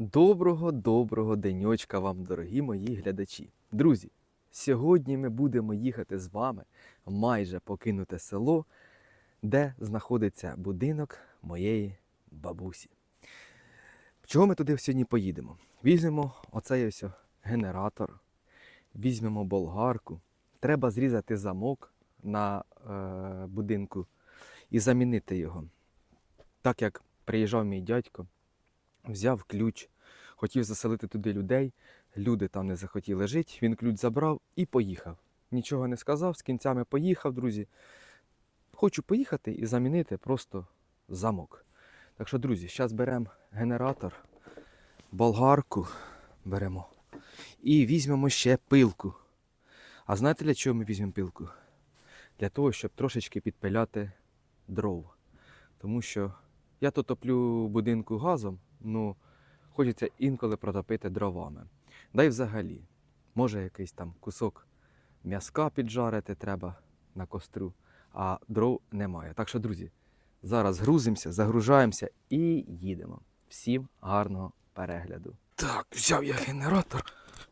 Доброго доброго деньочка вам, дорогі мої глядачі. Друзі, сьогодні ми будемо їхати з вами в майже покинуте село, де знаходиться будинок моєї бабусі. Чого ми туди сьогодні поїдемо? Візьмемо оцей ось генератор, візьмемо болгарку. Треба зрізати замок на е, будинку і замінити його. Так як приїжджав мій дядько, взяв ключ, хотів заселити туди людей. Люди там не захотіли жити. Він ключ забрав і поїхав. Нічого не сказав, з кінцями поїхав, друзі. Хочу поїхати і замінити просто замок. Так що, друзі, зараз беремо генератор, болгарку беремо і візьмемо ще пилку. А знаєте для чого ми візьмемо пилку? Для того, щоб трошечки підпиляти дров. Тому що я то топлю будинку газом, ну хочеться інколи протопити дровами. Да й взагалі, може якийсь там кусок м'язка піджарити треба на костру, а дров немає. Так що, друзі, зараз грузимося, загружаємося і їдемо. Всім гарного перегляду. Так, взяв я генератор.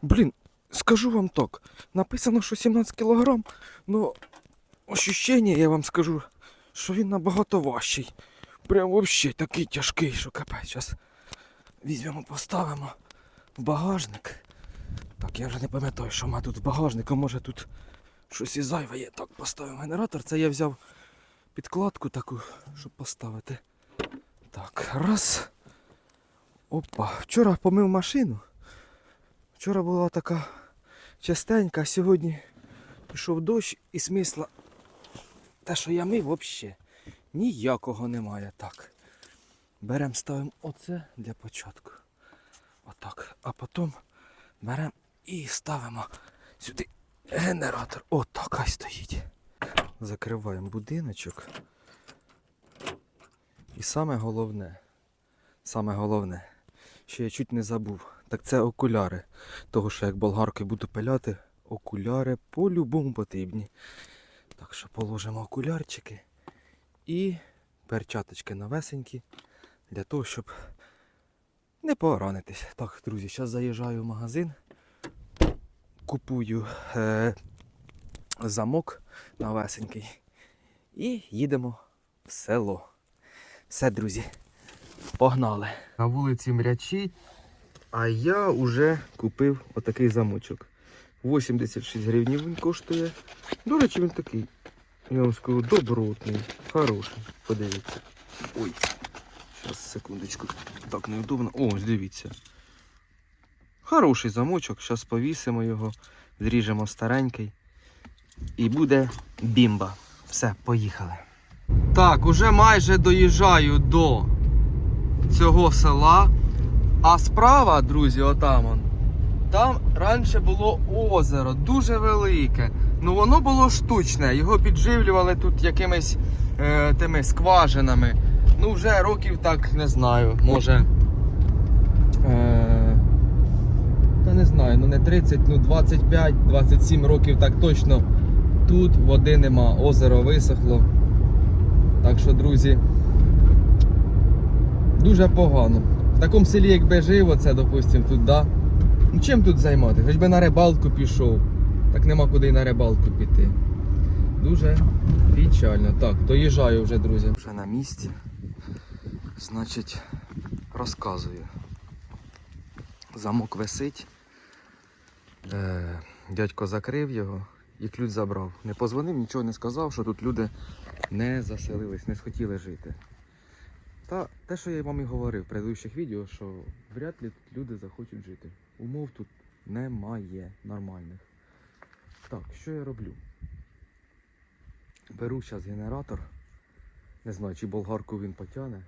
Блін, скажу вам так, написано, що 17 кілограм, но ощущення, я вам скажу, що він набагато важчий. Прям вообще такий тяжкий, що капець. Зараз візьмемо, поставимо в багажник. Так, я вже не пам'ятаю, що має тут в багажнику, може тут щось і зайве є. Так, поставимо генератор. Це я взяв підкладку таку, щоб поставити. Так, раз. Опа. Вчора помив машину. Вчора була така частенька, а сьогодні пішов дощ і смисла. Те, що я мив, взагалі ніякого немає. Так. Беремо, ставимо оце для початку. Отак. А потім беремо і ставимо сюди генератор. Отак хай стоїть. Закриваємо будиночок. І саме головне, саме головне, що я чуть не забув, так це окуляри. Того, що як болгаркою буду пиляти, окуляри по-любому потрібні. Так що положимо окулярчики і перчаточки новесенькі для того, щоб не поранитись. Так, друзі, зараз заїжджаю в магазин, купую е, замок новесенький і їдемо в село. Все, друзі, погнали. На вулиці мрячить, а я вже купив отакий замочок. 86 гривень він коштує. До речі, він такий я вам скажу, добротний, хороший. Подивіться. Ой. Зараз, секундочку. Так неудобно. О, дивіться. Хороший замочок. Зараз повісимо його, зріжемо старенький. І буде бімба. Все, поїхали. Так, уже майже доїжджаю до цього села. А справа, друзі, отам он. Там раніше було озеро, дуже велике. Ну воно було штучне, його підживлювали тут якимись е, тими скважинами. Ну вже років так не знаю, може. Е, та не знаю, ну не 30, ну 25-27 років так точно. Тут води нема, озеро висохло. Так що, друзі, дуже погано. В такому селі, якби жив, оце, допустим, тут, да. Ну чим тут займати? Хоч би на рибалку пішов. Так нема куди й на рибалку піти. Дуже печально. Так, доїжджаю вже, друзі. Вже на місці. Значить, розказую. Замок висить. Е, дядько закрив його і ключ забрав. Не позвонив, нічого не сказав, що тут люди не заселились, не схотіли жити. Та те, що я вам і говорив в предыдущих відео, що вряд ли тут люди захочуть жити. Умов тут немає нормальних. Так, що я роблю? Беру зараз генератор. Не знаю, чи болгарку він потягне.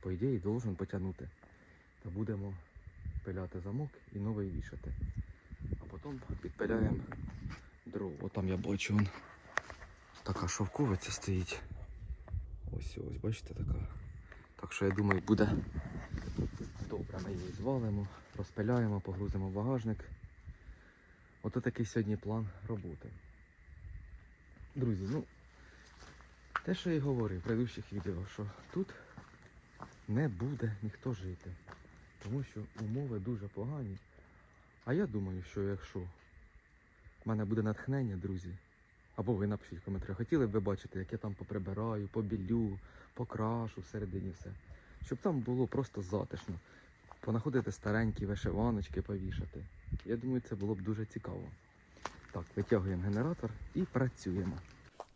По ідеї, должен потягнути. Та будемо пиляти замок і новий вішати. А потім підпиляємо дров. Отам я бачу вон. Така шовковиця стоїть. Ось ось, бачите, така. Так що я думаю, буде добре. Ми її звалимо, розпиляємо, погрузимо в багажник. Ото такий сьогодні план роботи. Друзі, ну, те, що я і говорив в предыдущих відео, що тут не буде ніхто жити. тому що умови дуже погані. А я думаю, що якщо в мене буде натхнення, друзі, або ви напишіть в коментарях, хотіли б ви бачити, як я там поприбираю, побілю, покрашу всередині все. Щоб там було просто затишно. Понаходити старенькі вишиваночки, повішати. Я думаю, це було б дуже цікаво. Так, витягуємо генератор і працюємо.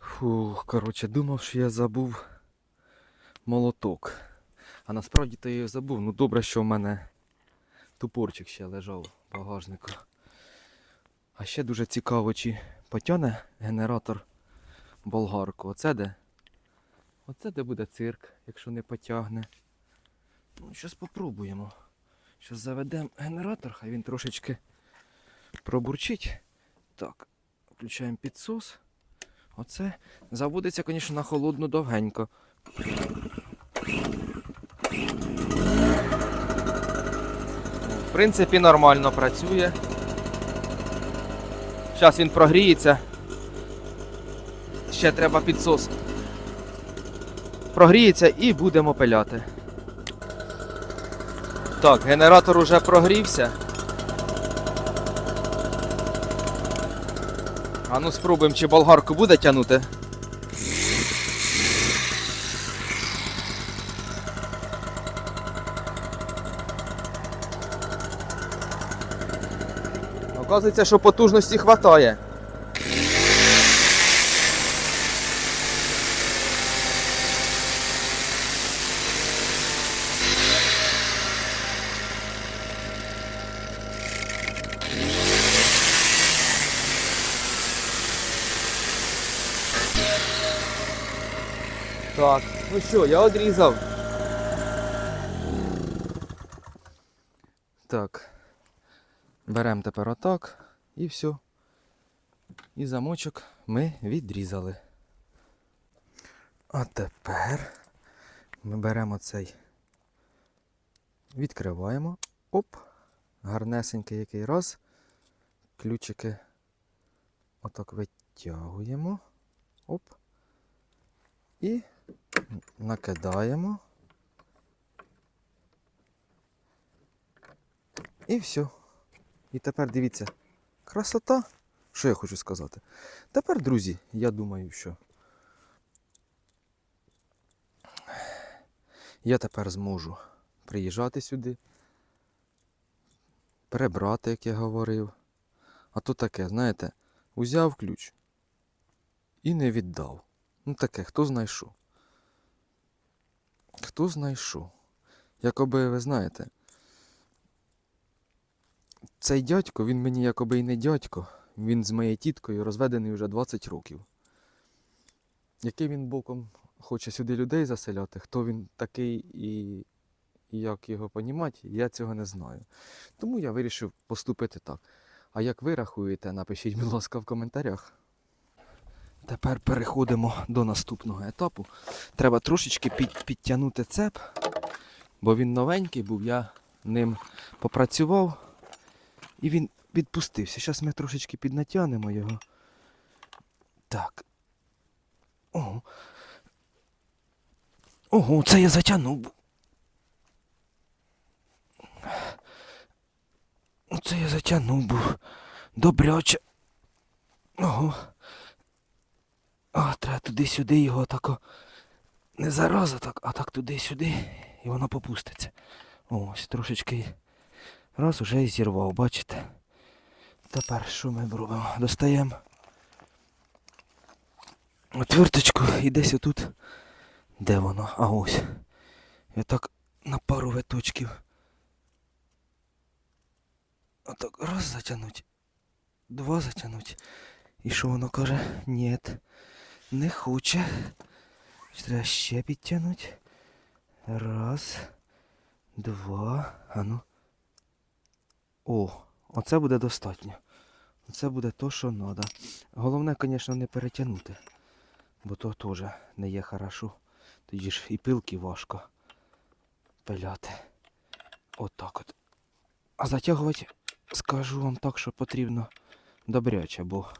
Фух, коротше, думав, що я забув молоток. А насправді то я його забув. Ну добре, що в мене тупорчик ще лежав в багажнику. А ще дуже цікаво, чи потягне генератор болгарку. Оце де? Оце де буде цирк, якщо не потягне. Ну, щось спробуємо. Щось заведемо генератор, хай він трошечки пробурчить. Так, включаємо підсос. Оце заводиться, звісно, на холодну довгенько. Принципі, нормально працює. Зараз він прогріється. Ще треба підсос. Прогріється і будемо пиляти. Так, генератор уже прогрівся. А ну спробуємо, чи болгарку буде тягнути. Оказується, що потужності хватає. Так, ну що, я одрізав. Так. Беремо тепер отак і все. І замочок ми відрізали. А тепер ми беремо цей, відкриваємо. Оп! Гарнесенький який раз. Ключики отак витягуємо. Оп. І накидаємо. І все. І тепер дивіться, красота. Що я хочу сказати? Тепер, друзі, я думаю, що я тепер зможу приїжджати сюди, перебрати, як я говорив. А то таке, знаєте, узяв ключ і не віддав. Ну таке, хто знайшов. Хто знайшов. Якоби, ви знаєте, цей дядько, він мені якоби і не дядько. Він з моєю тіткою розведений вже 20 років. Який він боком хоче сюди людей заселяти, хто він такий і, як його понімати, я цього не знаю. Тому я вирішив поступити так. А як ви рахуєте, напишіть, будь ласка, в коментарях. Тепер переходимо до наступного етапу. Треба трошечки під, підтягнути цеп, бо він новенький був, я ним попрацював і він відпустився. Зараз ми трошечки піднатягнемо його. Так. Ого. Ого, це я затягнув. Оце я затягнув був. Добряче. Ого. А, треба туди-сюди його тако. Не зараза так, а так туди-сюди. І воно попуститься. Ось, трошечки. Раз уже і зірвав, бачите? Тепер що ми робимо? Достаємо отверточку і десь отут. Де воно? А ось. І отак на пару виточків. Отак раз затягнуть. Два затягнуть. І що воно каже? Нєт. Не хоче. Треба ще підтягнути. Раз. Два. А ну. О, оце буде достатньо. Оце буде то, що треба. Головне, звісно, не перетягнути. Бо то теж не є хорошо. Тоді ж і пилки важко пиляти. Отак от. А затягувати, скажу вам так, що потрібно добряче, бо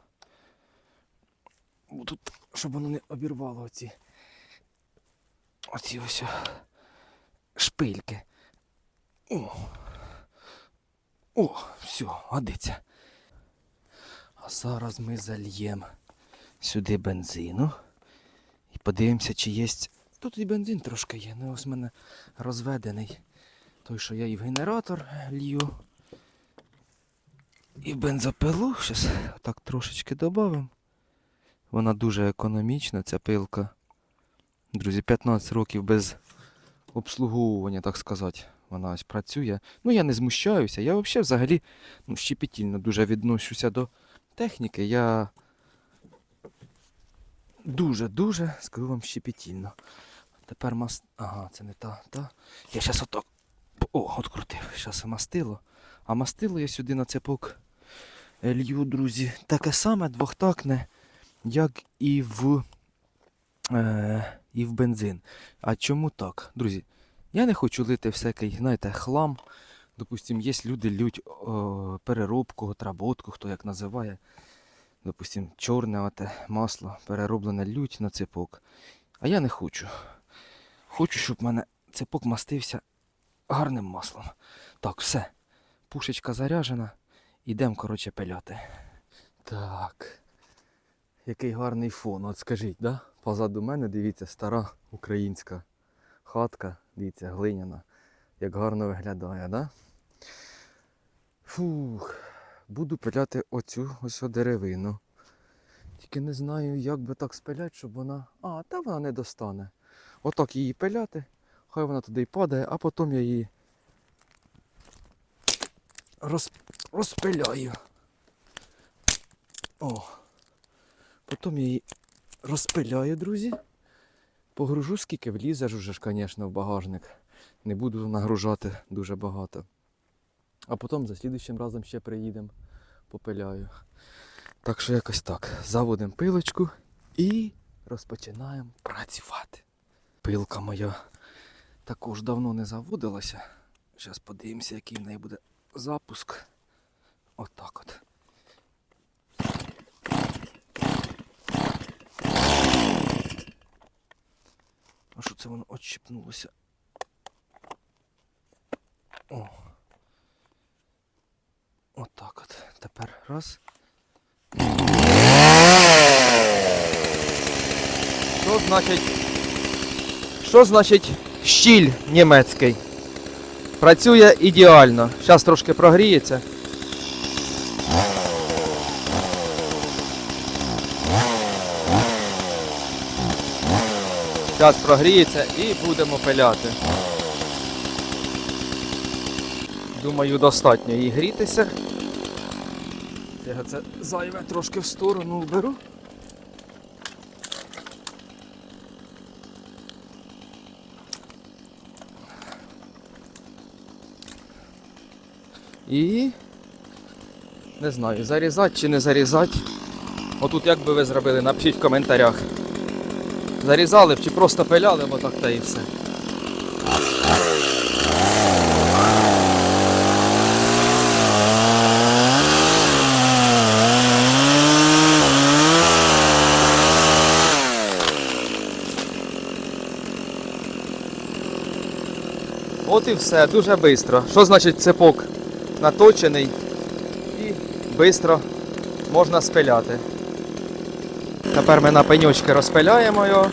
тут, щоб воно не обірвало оці оці ось шпильки. О, О все, годиться. А зараз ми зальємо сюди бензину. І подивимося, чи є. Тут і бензин трошки є. Ну ось в мене розведений. Той, що я і в генератор лью. І в бензопилу. Зараз так трошечки додамо. Вона дуже економічна, ця пилка. Друзі, 15 років без обслуговування, так сказати. Вона ось працює. Ну, я не змущаюся. Я взагалі взагалі ну, щепетільно дуже відношуся до техніки. Я дуже-дуже, скажу вам, щепетільно. Тепер мас... Ага, це не та, та. Я зараз отак. О, открутив. Зараз мастило. А мастило я сюди на цепок е, лью, друзі. Таке саме двохтакне, як і в, е, і в бензин. А чому так? Друзі, я не хочу лити всякий, знаєте, хлам. Допустим, є люди лють о, переробку, отработку, хто як називає. Допустим, чорне оте масло перероблене лють на цепок. А я не хочу. Хочу, щоб в мене цепок мастився гарним маслом. Так, все. Пушечка заряжена. Ідемо, коротше, пиляти. Так. Який гарний фон, от скажіть, да? Позаду мене, дивіться, стара українська хатка, дивіться, глиняна. Як гарно виглядає, да? Фух. Буду пиляти оцю ось деревину. Тільки не знаю, як би так спиляти, щоб вона. А, та вона не достане. Отак її пиляти, хай вона туди й падає, а потім я її роз... розпиляю. О. Потім я її розпиляю, друзі. Погружу, скільки влізе уже ж, звісно, в багажник. Не буду нагружати дуже багато. А потім за слідущим разом ще приїдемо, попиляю. Так що якось так. Заводимо пилочку і розпочинаємо працювати. Пилка моя також давно не заводилася. Зараз подивимося, який в неї буде запуск. Отак от. А що це воно отщипнулося? О. Отак от. Тепер раз. Що значить? Що значить щіль німецький? Працює ідеально. Зараз трошки прогріється. Зараз прогріється і будемо пиляти. Думаю, достатньо їй грітися. Я це зайве трошки в сторону уберу. І не знаю, зарізати чи не зарізати. Отут як би ви зробили, напишіть в коментарях. Зарізали чи просто пиляли, бо так та і все. От і все, дуже швидко. Що значить цепок наточений і швидко можна спиляти. Тепер ми на пеньочки розпиляємо його.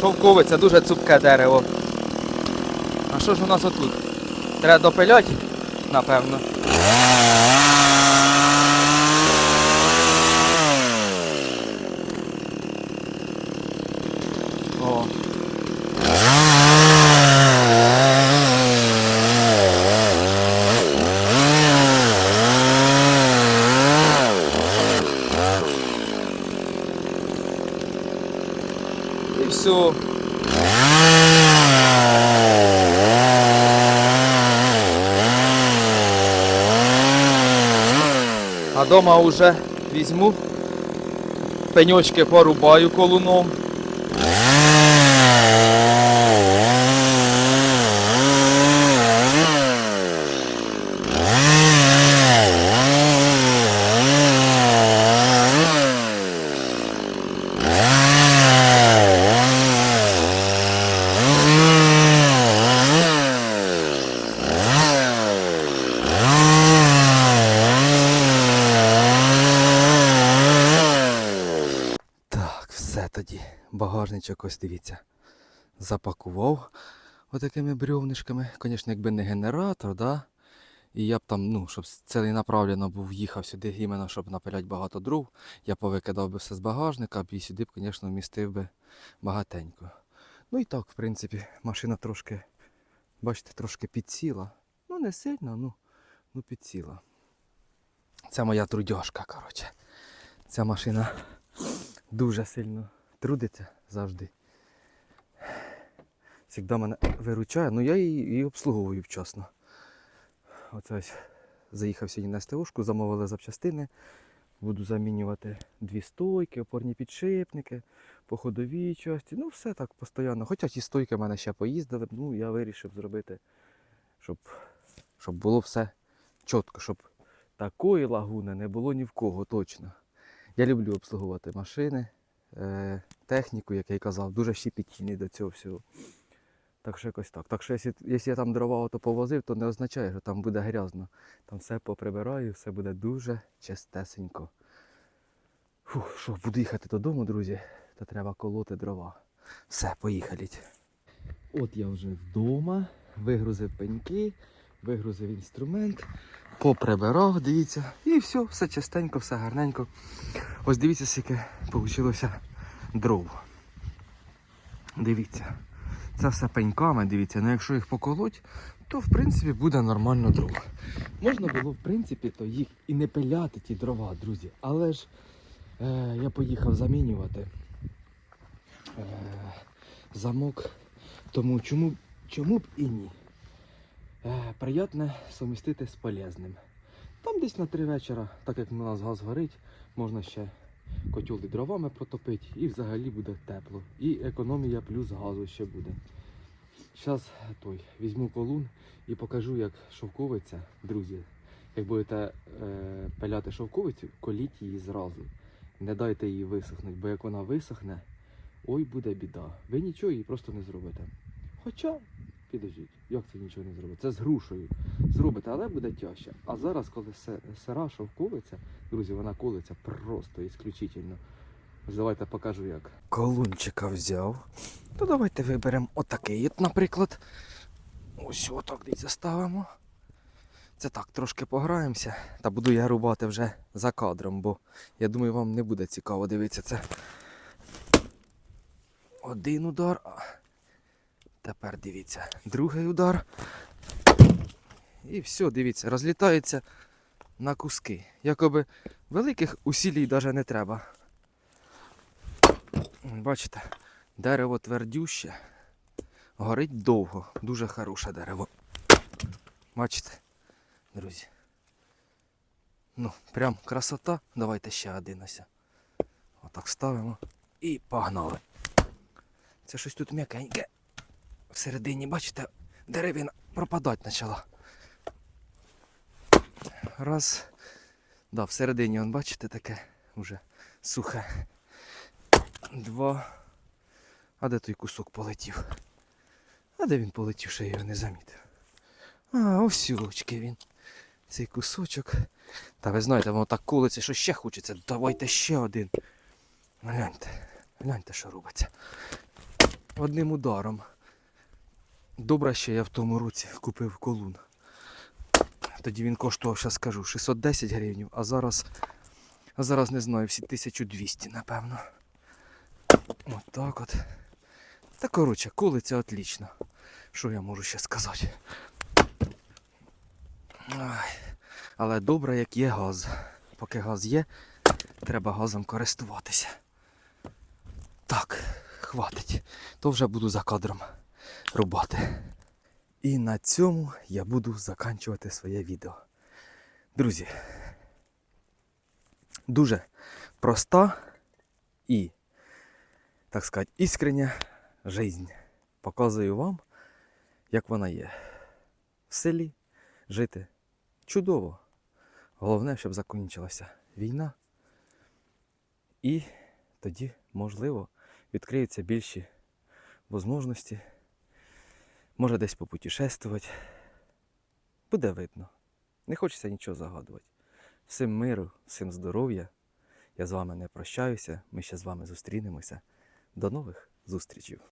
Шовкове це дуже цупке дерево. А що ж у нас отут? Треба допиляти, напевно. О. І все. Дома вже візьму, пеньочки порубаю колуном. Все тоді. Багажничок, ось дивіться. Запакував отакими брьовнишками. Звісно, якби не генератор, да? І я б там, ну, щоб ціленаправленно був їхав сюди, іменно, щоб напиляти багато дров, я повикидав би все з багажника і сюди б, звісно, вмістив би багатенько. Ну і так, в принципі, машина трошки, бачите, трошки підсіла. Ну, не сильно, ну, ну підсіла. Це моя трудяжка, коротше. Ця машина дуже сильно трудиться завжди. Завжди мене виручає, ну я її, її обслуговую вчасно. Оце ось заїхав сьогодні на СТОшку, замовили запчастини. Буду замінювати дві стойки, опорні підшипники, по ходовій часті. Ну, все так постійно. Хоча ті стойки в мене ще поїздили, ну я вирішив зробити, щоб, щоб було все чітко, щоб такої лагуни не було ні в кого точно. Я люблю обслуговувати машини, е, техніку, як я й казав, дуже щепетільний до цього всього. Так що якось так. Так що, якщо, якщо я там дрова ото повозив, то не означає, що там буде грязно. Там все поприбираю, все буде дуже чистесенько. Фух, що, буду їхати додому, друзі, то треба колоти дрова. Все, поїхали. От я вже вдома, вигрузив пеньки, вигрузив інструмент, поприбирав, дивіться, і все, все чистенько, все гарненько. Ось дивіться, скільки вийшло дров. Дивіться. Це все пеньками, дивіться, ну якщо їх поколоть, то в принципі буде нормально дрова. Можна було, в принципі, то їх і не пиляти, ті дрова, друзі. Але ж е, я поїхав замінювати е, замок. Тому чому, чому б і ні? Е, приємне сумістити з полезним. Там десь на три вечора, так як у нас газ горить, можна ще котюли дровами протопити і взагалі буде тепло. І економія плюс газу ще буде. Зараз той візьму колун і покажу, як шовковиця, друзі. Як будете е, пиляти шовковицю, коліть її зразу. Не дайте її висохнути, бо як вона висохне, ой буде біда. Ви нічого її просто не зробите. Хоча, підождіть, як це нічого не зробите? Це з грушею зробите, але буде тяжче. А зараз, коли сира шовковиця, друзі, вона колиться просто ісключительно. Давайте покажу як. Колунчика взяв. То давайте виберемо отакий, от, наприклад. Ось отак дивіться ставимо. Це так, трошки пограємося. Та буду я рубати вже за кадром, бо я думаю, вам не буде цікаво дивитися це. Один удар. Тепер дивіться, другий удар. І все, дивіться, розлітається на куски. Якоби великих усілій навіть не треба. Бачите, дерево твердюще, горить довго, дуже хороше дерево. Бачите, друзі. Ну, прям красота. Давайте ще один ось. Отак ставимо і погнали. Це щось тут м'якеньке. Всередині, бачите, деревина пропадати почала. Раз. Да, всередині, он, бачите, таке вже сухе. Два. А де той кусок полетів? А де він полетів, що я його не замітив? А, ось очки він. Цей кусочок. Та ви знаєте, воно так колиться, що ще хочеться. Давайте ще один. Гляньте, гляньте, що робиться. Одним ударом. Добре, що я в тому році купив колун. Тоді він коштував, зараз скажу, 610 гривень, а зараз, а зараз не знаю, всі 1200, напевно. От так от. Та коротше, колиться отлично. Що я можу ще сказати? Ай. Але добре, як є газ. Поки газ є, треба газом користуватися. Так, хватить. То вже буду за кадром рубати. І на цьому я буду заканчувати своє відео. Друзі, дуже проста і, так сказати, іскрення жизнь. Показую вам, як вона є. В селі жити чудово. Головне, щоб закінчилася війна. І тоді, можливо, відкриються більші можливості. Може десь попутешествувати. Буде видно. Не хочеться нічого загадувати. Всім миру, всім здоров'я Я з вами не прощаюся. Ми ще з вами зустрінемося. До нових зустрічей!